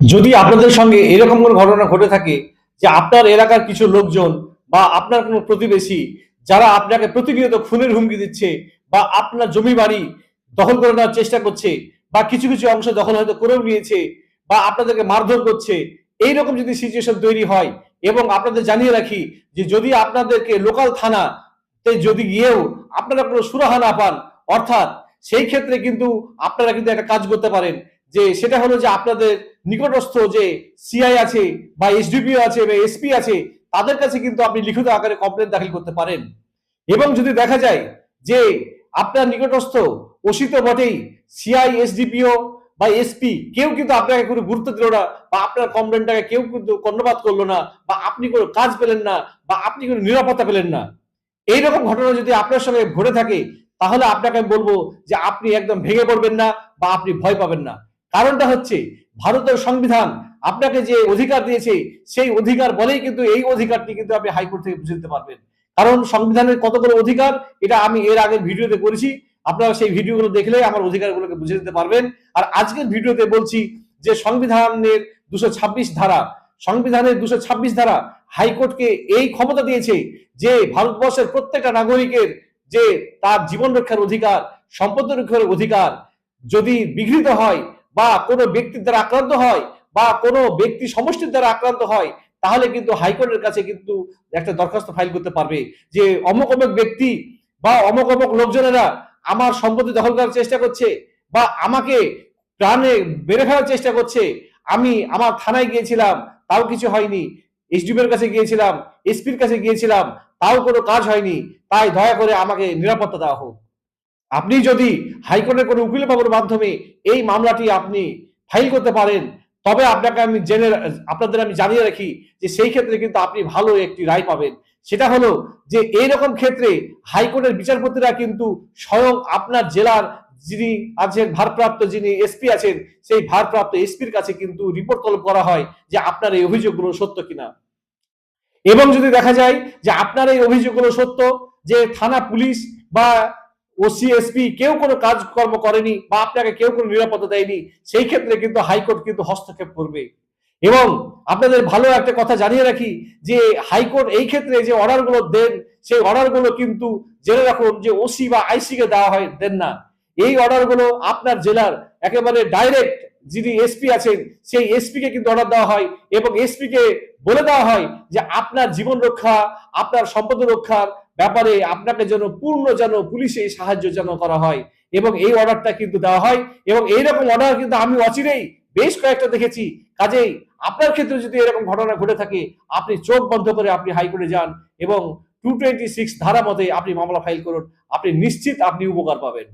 যদি আপনাদের সঙ্গে এরকম কোনো ঘটনা ঘটে থাকে যে আপনার এলাকার কিছু লোকজন বা আপনার কোনো প্রতিবেশী যারা আপনাকে প্রতিনিয়ত খুনের হুমকি দিচ্ছে বা আপনার জমি বাড়ি দখল করে নেওয়ার চেষ্টা করছে বা কিছু কিছু অংশ দখল হয়তো করেও নিয়েছে বা আপনাদেরকে মারধর করছে, এইরকম যদি সিচুয়েশন তৈরি হয় এবং আপনাদের জানিয়ে রাখি যে যদি আপনাদেরকে লোকাল থানা তে যদি গিয়েও আপনারা কোনো সুরাহা না পান, অর্থাৎ সেই ক্ষেত্রে কিন্তু আপনারা কিন্তু একটা কাজ করতে পারেন। যে সেটা হলো যে আপনাদের নিকটস্থ যে সিআই আছে বা এসডিপিও আছে বা এসপি আছে, তাদের কাছে কিন্তু আপনি লিখিত আকারে কমপ্লেন দাখিল করতে পারেন। এবং যদি দেখা যায় যে আপনার নিকটস্থ ওসিত বটেই সিআই এসডিপিও বা এসপি কেউ কিন্তু আপনাকে কোনো গুরুত্ব দিল না বা আপনার কমপ্লেনটাকে কেউ কিন্তু কর্ণপাত করল না বা আপনি কোনো কাজ পেলেন না বা আপনি কোনো নিরাপত্তা পেলেন না এইরকম ঘটনা যদি আপনার সঙ্গে ঘটে থাকে, তাহলে আপনাকে আমি বলব যে আপনি একদম ভেঙে পড়বেন না বা আপনি ভয় পাবেন না। কারণটা হচ্ছে ভারতের সংবিধান আপনাকে যে অধিকার দিয়েছে, সেই অধিকার বলেই কিন্তু এই অধিকারটি কিন্তু আপনি হাইকোর্ট থেকে বুঝে দিতে পারবেন। কারণ সংবিধানের কতগুলো অধিকার, এটা আমি এর আগের ভিডিওতে করেছি। আপনারা সেই ভিডিওগুলো দেখলে আমার অধিকারগুলোকে বুঝে দিতে পারবেন। আর আজকের ভিডিওতে বলছি যে সংবিধানের দুশো ধারা, সংবিধানের দুশো ধারা হাইকোর্টকে এই ক্ষমতা দিয়েছে যে ভারতবর্ষের প্রত্যেকটা নাগরিকের যে তার জীবন রক্ষার অধিকার, সম্পদ রক্ষার অধিকার যদি বিঘ্নিত হয় বা কোনো ব্যক্তির দ্বারা আক্রান্ত হয় বা কোনো ব্যক্তি সমষ্টির দ্বারা আক্রান্ত হয়, তাহলে কিন্তু হাইকোর্টের কাছে কিন্তু একটা দরখাস্ত ফাইল করতে পারবে যে অমুক অমুক ব্যক্তি বা অমুক অমুক লোকজনেরা আমার সম্পত্তি দখল করার চেষ্টা করছে বা আমাকে প্রাণে বেড়ে ফেলার চেষ্টা করছে। আমি আমার থানায় গিয়েছিলাম, তাও কিছু হয়নি। এসডিপির কাছে গিয়েছিলাম, এসপির কাছে গিয়েছিলাম, তাও কোনো কাজ হয়নি। তাই দয়া করে আমাকে নিরাপত্তা দেওয়া হোক। আপনি যদি হাইকোর্টের কোনো উকিল বাবুর মাধ্যমে এই মামলাটি আপনি ফাইল করতে পারেন, তবে আপনাকে আমি জেনে আপনাদের আমি জানিয়ে রাখি যে সেই ক্ষেত্রে কিন্তু আপনি ভালো একটি রায় পাবেন। সেটা হলো যে এইরকম ক্ষেত্রে হাইকোর্টের বিচারপতিরা কিন্তু স্বয়ং আপনার জেলার যিনি আছেন, ভারপ্রাপ্ত যিনি এসপি আছেন, সেই ভারপ্রাপ্ত এসপির কাছে কিন্তু রিপোর্ট তলব করা হয় যে আপনার এই অভিযোগগুলো সত্য কিনা। এবং যদি দেখা যায় যে আপনার এই অভিযোগগুলো সত্য, যে থানা পুলিশ বা ওসি এসপি কেউ কোনো কাজকর্ম করেনি বা আপনাকে কেউ কোনো নিরাপত্তা দেয়নি, সেই ক্ষেত্রে কিন্তু হাইকোর্ট কিন্তু হস্তক্ষেপ করবে। এবং আপনাদের ভালো একটা কথা জানিয়ে রাখি যে হাইকোর্ট এই ক্ষেত্রে যে অর্ডারগুলো দেন, সেই অর্ডারগুলো কিন্তু জেনে রাখুন যে ওসি বা আইসি কে দেওয়া হয়, দেন না। এই অর্ডারগুলো আপনার জেলার একেবারে ডাইরেক্ট যিনি এসপি আছেন, সেই এসপি কে কিন্তু অর্ডার দেওয়া হয় এবং এসপি কে বলে দেওয়া হয় যে আপনার জীবন রক্ষা, আপনার সম্পদ রক্ষার ব্যাপারে আপনাকে যেন পূর্ণ যেন পুলিশে সাহায্য যেন করা হয়। এবং এই অর্ডারটা কিন্তু দেওয়া হয়। এবং এইরকম অর্ডার কিন্তু আমি অচিরেই বেশ কয়েকটা দেখেছি। কাজেই আপনার ক্ষেত্রে যদি এরকম ঘটনা ঘটে থাকে, আপনি চোখ বন্ধ করে আপনি হাইকোর্টে যান এবং টু টোয়েন্টি সিক্স ধারা মতে আপনি মামলা ফাইল করুন। আপনি নিশ্চিত আপনি উপকার পাবেন।